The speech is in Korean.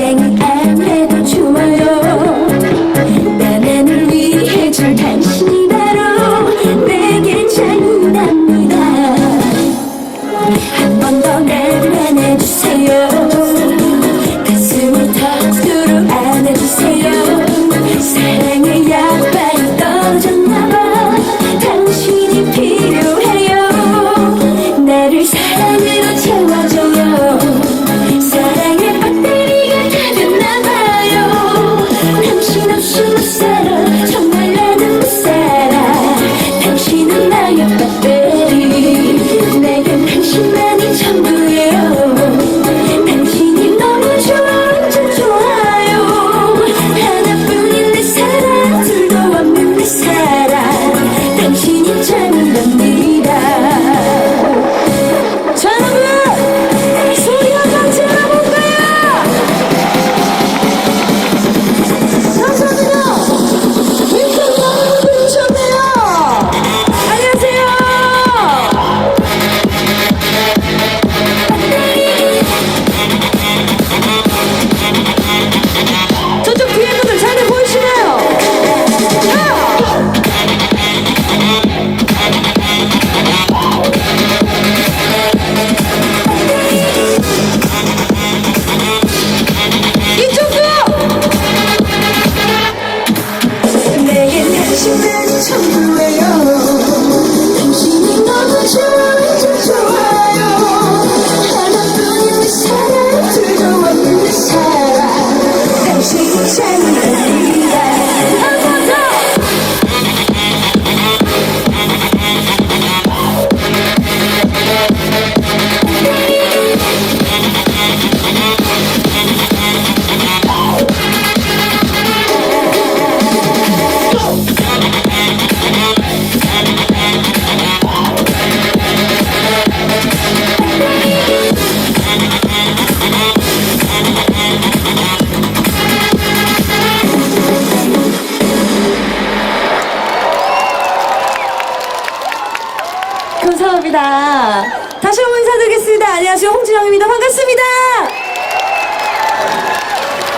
singing and 감사합니다. 다시 한 번 인사드리겠습니다. 안녕하세요. 홍진영입니다. 반갑습니다.